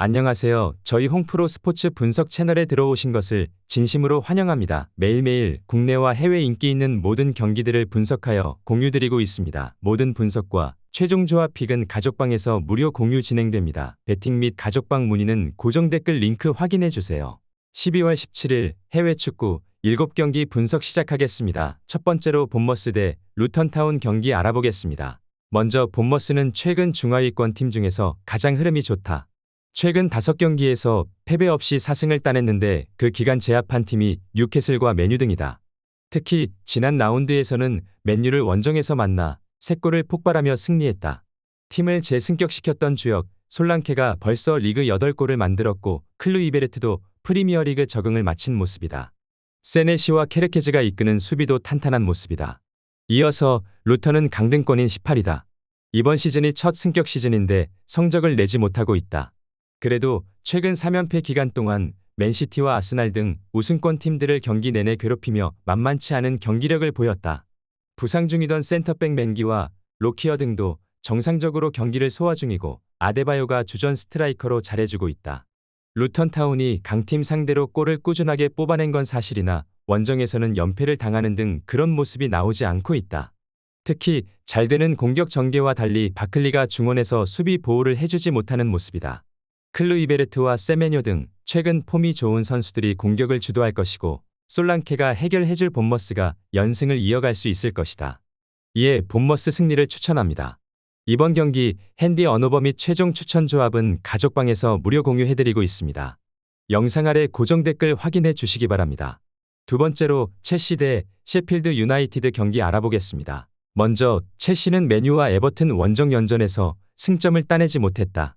안녕하세요. 저희 홍프로 스포츠 분석 채널에 들어오신 것을 진심으로 환영합니다. 매일매일 국내와 해외 인기 있는 모든 경기들을 분석하여 공유드리고 있습니다. 모든 분석과 최종 조합 픽은 가족방에서 무료 공유 진행됩니다. 배팅 및 가족방 문의는 고정 댓글 링크 확인해 주세요. 12월 17일 해외 축구 7경기 분석 시작하겠습니다. 첫 번째로 본머스 대 루턴타운 경기 알아보겠습니다. 먼저 본머스는 최근 중하위권 팀 중에서 가장 흐름이 좋다. 최근 5경기에서 패배 없이 4승을 따냈는데 그 기간 제압한 팀이 뉴캐슬과 메뉴 등이다. 특히 지난 라운드에서는 맨유를 원정에서 만나 3골을 폭발하며 승리했다. 팀을 재승격시켰던 주역 솔랑케가 벌써 리그 8골을 만들었고 클루 이베르트도 프리미어리그 적응을 마친 모습이다. 세네시와 케르케즈가 이끄는 수비도 탄탄한 모습이다. 이어서 루터는 강등권인 18이다. 이번 시즌이 첫 승격 시즌인데 성적을 내지 못하고 있다. 그래도 최근 3연패 기간 동안 맨시티와 아스날 등 우승권 팀들을 경기 내내 괴롭히며 만만치 않은 경기력을 보였다. 부상 중이던 센터백 맨기와 로키어 등도 정상적으로 경기를 소화 중이고 아데바요가 주전 스트라이커로 잘해주고 있다. 루턴타운이 강팀 상대로 골을 꾸준하게 뽑아낸 건 사실이나 원정에서는 연패를 당하는 등 그런 모습이 나오지 않고 있다. 특히 잘 되는 공격 전개와 달리 바클리가 중원에서 수비 보호를 해주지 못하는 모습이다. 클루 이베르트와 세메뇨 등 최근 폼이 좋은 선수들이 공격을 주도할 것이고 솔랑케가 해결해줄 본머스가 연승을 이어갈 수 있을 것이다. 이에 본머스 승리를 추천합니다. 이번 경기 핸디 언어버 및 최종 추천 조합은 가족방에서 무료 공유해드리고 있습니다. 영상 아래 고정 댓글 확인해 주시기 바랍니다. 두 번째로 첼시 대 셰필드 유나이티드 경기 알아보겠습니다. 먼저 첼시는 메뉴와 에버튼 원정 연전에서 승점을 따내지 못했다.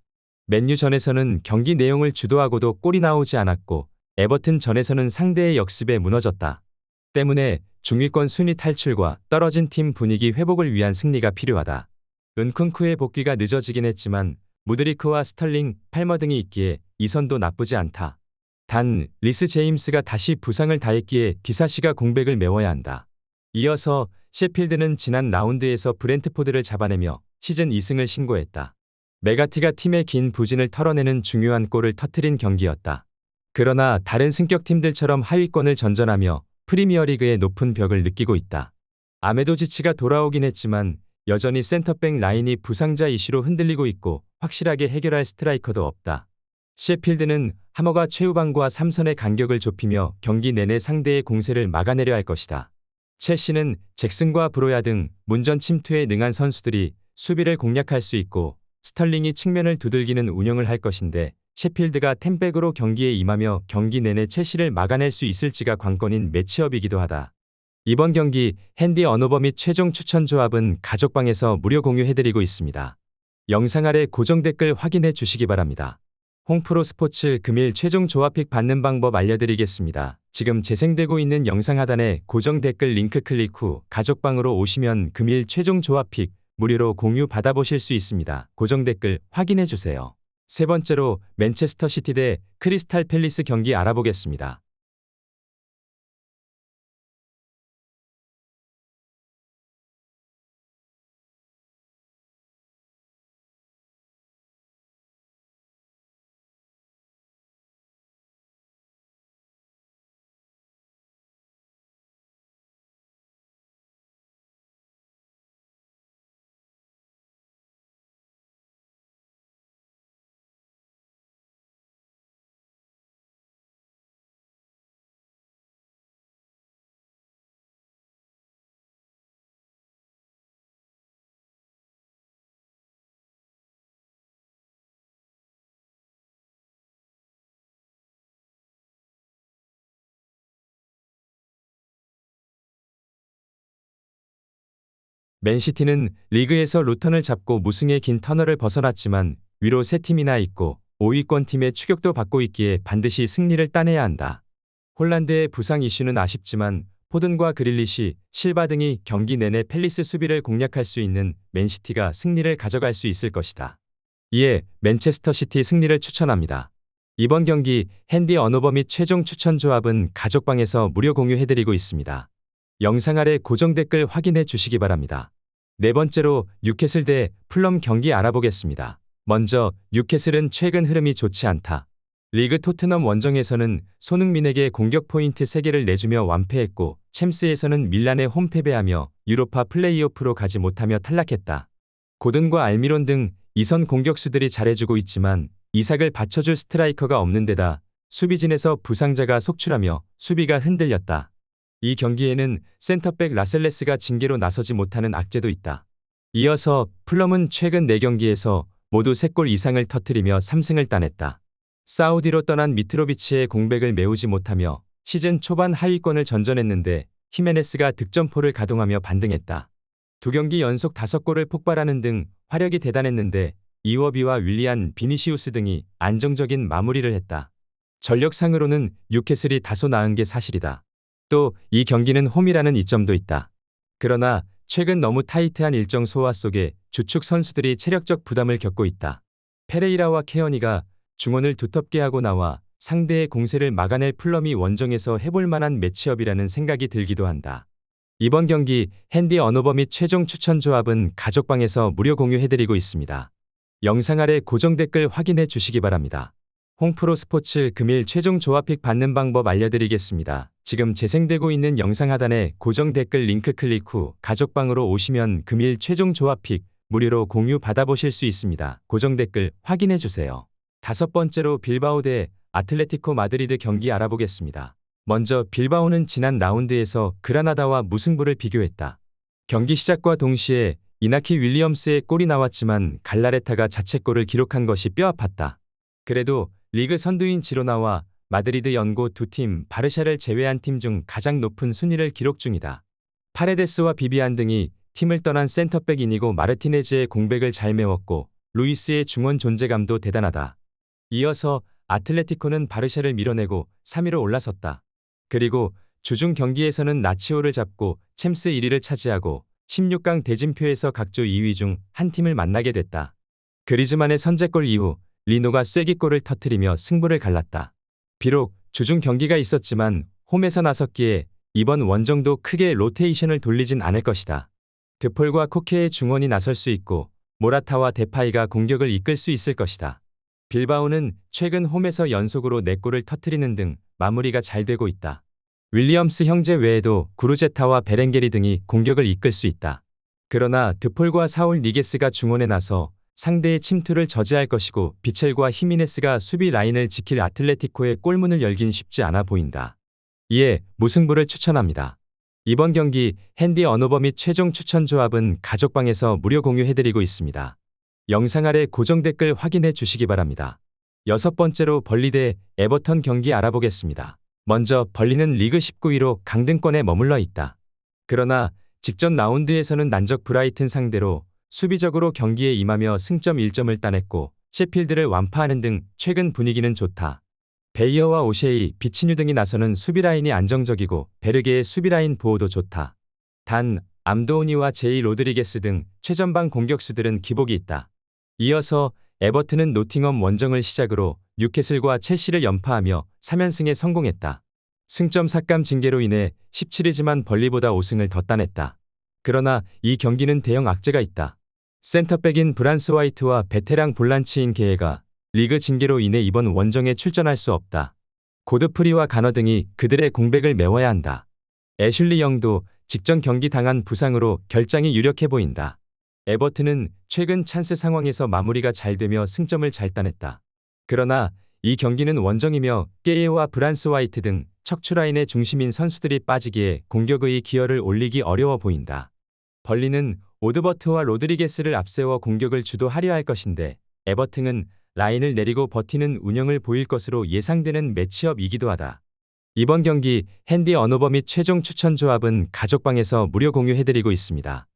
맨유 전에서는 경기 내용을 주도하고도 골이 나오지 않았고 에버튼 전에서는 상대의 역습에 무너졌다. 때문에 중위권 순위 탈출과 떨어진 팀 분위기 회복을 위한 승리가 필요하다. 은쿤쿠의 복귀가 늦어지긴 했지만 무드리크와 스털링, 팔머 등이 있기에 이 선도 나쁘지 않다. 단 리스 제임스가 다시 부상을 다했기에 기사시가 공백을 메워야 한다. 이어서 셰필드는 지난 라운드에서 브렌트포드를 잡아내며 시즌 2승을 신고했다. 메가티가 팀의 긴 부진을 털어내는 중요한 골을 터트린 경기였다. 그러나 다른 승격팀들처럼 하위권을 전전하며 프리미어리그의 높은 벽을 느끼고 있다. 아메도지치가 돌아오긴 했지만 여전히 센터백 라인이 부상자 이슈로 흔들리고 있고 확실하게 해결할 스트라이커도 없다. 셰필드는 하머가 최후방과 3선의 간격을 좁히며 경기 내내 상대의 공세를 막아내려 할 것이다. 첼시는 잭슨과 브로야 등 문전 침투에 능한 선수들이 수비를 공략할 수 있고 스털링이 측면을 두들기는 운영을 할 것인데 셰필드가 템백으로 경기에 임하며 경기 내내 첼시를 막아낼 수 있을지가 관건인 매치업이기도 하다. 이번 경기 핸디 언어버 및 최종 추천 조합은 가족방에서 무료 공유해드리고 있습니다. 영상 아래 고정 댓글 확인해 주시기 바랍니다. 홍프로 스포츠 금일 최종 조합픽 받는 방법 알려드리겠습니다. 지금 재생되고 있는 영상 하단에 고정 댓글 링크 클릭 후 가족방으로 오시면 금일 최종 조합픽 무료로 공유 받아보실 수 있습니다. 고정 댓글 확인해 주세요. 세 번째로 맨체스터 시티 대 크리스탈 팰리스 경기 알아보겠습니다. 맨시티는 리그에서 루턴을 잡고 무승의 긴 터널을 벗어났지만 위로 세 팀이나 있고 5위권 팀의 추격도 받고 있기에 반드시 승리를 따내야 한다. 홀란드의 부상 이슈는 아쉽지만 포든과 그릴리시, 실바 등이 경기 내내 펠리스 수비를 공략할 수 있는 맨시티가 승리를 가져갈 수 있을 것이다. 이에 맨체스터 시티 승리를 추천합니다. 이번 경기 핸디 언어버 및 최종 추천 조합은 가족방에서 무료 공유해드리고 있습니다. 영상 아래 고정 댓글 확인해 주시기 바랍니다. 네 번째로 뉴캐슬 대 플럼 경기 알아보겠습니다. 먼저 뉴캐슬은 최근 흐름이 좋지 않다. 리그 토트넘 원정에서는 손흥민에게 공격 포인트 3개를 내주며 완패했고 챔스에서는 밀란에 홈패배하며 유로파 플레이오프로 가지 못하며 탈락했다. 고든과 알미론 등 이선 공격수들이 잘해주고 있지만 이삭을 받쳐줄 스트라이커가 없는 데다 수비진에서 부상자가 속출하며 수비가 흔들렸다. 이 경기에는 센터백 라셀레스가 징계로 나서지 못하는 악재도 있다. 이어서 플럼은 최근 4경기에서 모두 3골 이상을 터뜨리며 3승을 따냈다. 사우디로 떠난 미트로비치의 공백을 메우지 못하며 시즌 초반 하위권을 전전했는데 히메네스가 득점포를 가동하며 반등했다. 두 경기 연속 5골을 폭발하는 등 화력이 대단했는데 이워비와 윌리안, 비니시우스 등이 안정적인 마무리를 했다. 전력상으로는 뉴캐슬이 다소 나은 게 사실이다. 또 이 경기는 홈이라는 이점도 있다. 그러나 최근 너무 타이트한 일정 소화 속에 주축 선수들이 체력적 부담을 겪고 있다. 페레이라와 케어니가 중원을 두텁게 하고 나와 상대의 공세를 막아낼 플럼이 원정에서 해볼 만한 매치업이라는 생각이 들기도 한다. 이번 경기 핸디 언어버 및 최종 추천 조합은 가족방에서 무료 공유해드리고 있습니다. 영상 아래 고정 댓글 확인해 주시기 바랍니다. 홍프로 스포츠 금일 최종 조합픽 받는 방법 알려드리겠습니다. 지금 재생되고 있는 영상 하단에 고정 댓글 링크 클릭 후 가족방으로 오시면 금일 최종 조합픽 무료로 공유 받아보실 수 있습니다. 고정 댓글 확인해 주세요. 다섯 번째로 빌바오 대 아틀레티코 마드리드 경기 알아보겠습니다. 먼저 빌바오는 지난 라운드에서 그라나다와 무승부를 비교했다. 경기 시작과 동시에 이나키 윌리엄스의 골이 나왔지만 갈라레타가 자책골을 기록한 것이 뼈아팠다. 그래도 리그 선두인 지로나와 마드리드 연고 두 팀 바르샤를 제외한 팀 중 가장 높은 순위를 기록 중이다. 파레데스와 비비안 등이 팀을 떠난 센터백 이니고 마르티네즈의 공백을 잘 메웠고 루이스의 중원 존재감도 대단하다. 이어서 아틀레티코는 바르샤를 밀어내고 3위로 올라섰다. 그리고 주중 경기에서는 나치오를 잡고 챔스 1위를 차지하고 16강 대진표에서 각조 2위 중 한 팀을 만나게 됐다. 그리즈만의 선제골 이후 리노가 쐐기골을 터트리며 승부를 갈랐다. 비록 주중 경기가 있었지만 홈에서 나섰기에 이번 원정도 크게 로테이션을 돌리진 않을 것이다. 드폴과 코케의 중원이 나설 수 있고 모라타와 데파이가 공격을 이끌 수 있을 것이다. 빌바오는 최근 홈에서 연속으로 4골을 터트리는 등 마무리가 잘 되고 있다. 윌리엄스 형제 외에도 구르제타와 베렌게리 등이 공격을 이끌 수 있다. 그러나 드폴과 사울 니게스가 중원에 나서 상대의 침투를 저지할 것이고 비첼과 히미네스가 수비 라인을 지킬 아틀레티코의 골문을 열긴 쉽지 않아 보인다. 이에 무승부를 추천합니다. 이번 경기 핸디 언어버 및 최종 추천 조합은 가족방에서 무료 공유해드리고 있습니다. 영상 아래 고정 댓글 확인해 주시기 바랍니다. 여섯 번째로 벌리 대 에버턴 경기 알아보겠습니다. 먼저 벌리는 리그 19위로 강등권에 머물러 있다. 그러나 직전 라운드에서는 난적 브라이튼 상대로 수비적으로 경기에 임하며 승점 1점을 따냈고 셰필드를 완파하는 등 최근 분위기는 좋다. 베이어와 오셰이, 비치뉴 등이 나서는 수비라인이 안정적이고 베르게의 수비라인 보호도 좋다. 단 암도오니와 제이 로드리게스 등 최전방 공격수들은 기복이 있다. 이어서 에버튼은 노팅엄 원정을 시작으로 뉴캐슬과 첼시를 연파하며 3연승에 성공했다. 승점 삭감 징계로 인해 17위지만 벌리보다 5승을 더 따냈다. 그러나 이 경기는 대형 악재가 있다. 센터백인 브란스 화이트와 베테랑 볼란치인 게헤가 리그 징계로 인해 이번 원정에 출전할 수 없다. 고드프리와 가너 등이 그들의 공백을 메워야 한다. 애슐리 영도 직전 경기 당한 부상으로 결장이 유력해 보인다. 에버튼은 최근 찬스 상황에서 마무리가 잘 되며 승점을 잘 따냈다. 그러나 이 경기는 원정이며 게이와 브란스 화이트 등 척추라인의 중심인 선수들이 빠지기에 공격의 기여를 올리기 어려워 보인다. 벌리는 오드버트와 로드리게스를 앞세워 공격을 주도하려 할 것인데 에버튼은 라인을 내리고 버티는 운영을 보일 것으로 예상되는 매치업이기도 하다. 이번 경기 핸디 언어버 및 최종 추천 조합은 가족방에서 무료 공유해드리고 있습니다.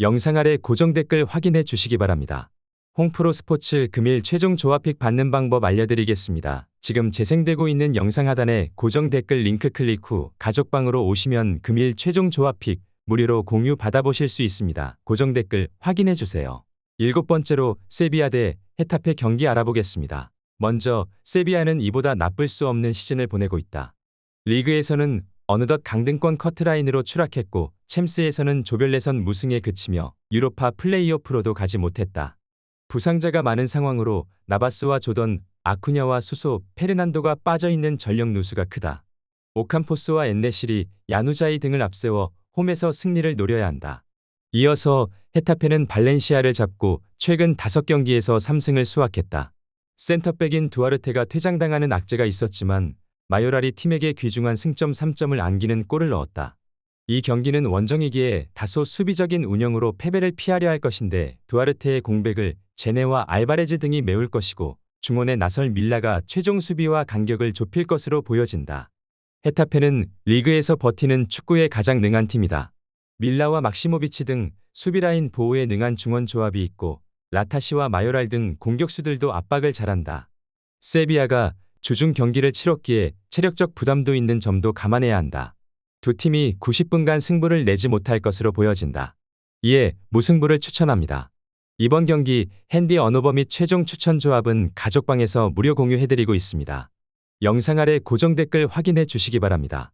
영상 아래 고정 댓글 확인해 주시기 바랍니다. 홍프로 스포츠 금일 최종 조합픽 받는 방법 알려드리겠습니다. 지금 재생되고 있는 영상 하단에 고정 댓글 링크 클릭 후 가족방으로 오시면 금일 최종 조합픽 무료로 공유 받아보실 수 있습니다. 고정 댓글 확인해 주세요. 일곱 번째로 세비야 대 헤타페 경기 알아보겠습니다. 먼저 세비야는 이보다 나쁠 수 없는 시즌을 보내고 있다. 리그에서는 어느덧 강등권 커트라인으로 추락했고 챔스에서는 조별예선 무승에 그치며 유로파 플레이오프로도 가지 못했다. 부상자가 많은 상황으로 나바스와 조던, 아쿠냐와 수소, 페르난도가 빠져있는 전력 누수가 크다. 오캄포스와 엔네실이 야누자이 등을 앞세워 홈에서 승리를 노려야 한다. 이어서 헤타페는 발렌시아를 잡고 최근 5경기에서 3승을 수확했다. 센터백인 두아르테가 퇴장당하는 악재가 있었지만 마요랄이 팀에게 귀중한 승점 3점을 안기는 골을 넣었다. 이 경기는 원정이기에 다소 수비적인 운영으로 패배를 피하려 할 것인데 두아르테의 공백을 제네와 알바레즈 등이 메울 것이고 중원에 나설 밀라가 최종 수비와 간격을 좁힐 것으로 보여진다. 헤타페는 리그에서 버티는 축구에 가장 능한 팀이다. 밀라와 막시모비치 등 수비라인 보호에 능한 중원 조합이 있고 라타시와 마요랄 등 공격수들도 압박을 잘한다. 세비야가 주중 경기를 치렀기에 체력적 부담도 있는 점도 감안해야 한다. 두 팀이 90분간 승부를 내지 못할 것으로 보여진다. 이에 무승부를 추천합니다. 이번 경기 핸디 언어버 및 최종 추천 조합은 가족방에서 무료 공유해드리고 있습니다. 영상 아래 고정 댓글 확인해 주시기 바랍니다.